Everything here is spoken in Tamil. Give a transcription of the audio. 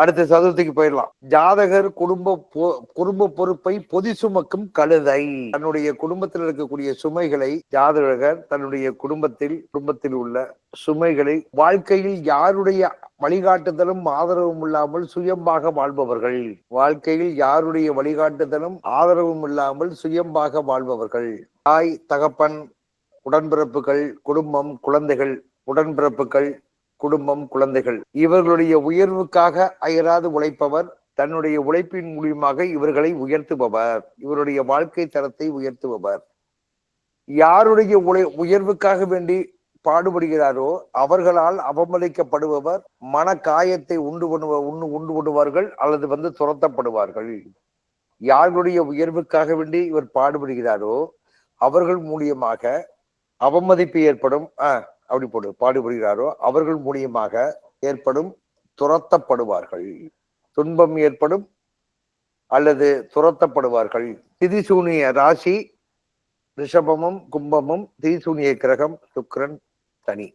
அடுத்த சதுர்த்திக்கு போயிடலாம். ஜாதகர் குடும்ப பொ- குடும்ப பொறுப்பை பொதி சுமக்கும் கழுதை. தன்னுடைய குடும்பத்தில் இருக்கக்கூடிய சுமைகளை ஜாதகர் தன்னுடைய குடும்பத்தில் குடும்பத்தில் உள்ள சுமைகளை வாழ்க்கையில் யாருடைய வழிகாட்டுதலும் ஆதரவும் இல்லாமல் சுயம்பாக வாழ்பவர்கள். வாழ்க்கையில் யாருடைய வழிகாட்டுதலும் ஆதரவும் இல்லாமல் சுயம்பாக வாழ்பவர்கள். தாய் தகப்பன் உடன்பிறப்புகள் குடும்பம் குழந்தைகள் உடன்பிறப்புகள் குடும்பம் குழந்தைகள். இவர்களுடைய உயர்வுக்காக அயராது உழைப்பவர் தன்னுடைய உழைப்பின் மூலியமாக இவர்களை உயர்த்துபவர். இவருடைய வாழ்க்கை தரத்தை உயர்த்துபவர். யாருடைய உழை உயர்வுக்காக வேண்டி பாடுபடுகிறாரோ அவர்களால் அவமதிக்கப்படுபவர் மன காயத்தை உண்டு பண்ணுவ உண்டு உண்டு பண்ணுவார்கள் அல்லது வந்து துரத்தப்படுவார்கள். யாருடைய உயர்வுக்காக வேண்டி இவர் பாடுபடுகிறாரோ அவர்கள் மூலியமாக அவமதிப்பு ஏற்படும். ஆஹ் அப்படி போடு பாடுபடுகிறாரோ அவர்கள் மூலியமாக ஏற்படும் துரத்தப்படுவார்கள். துன்பம் ஏற்படும் அல்லது துரத்தப்படுவார்கள். திதிசூனிய ராசி ரிஷபமும் கும்பமும் திதிசூனிய கிரகம் சுக்ரன் தனி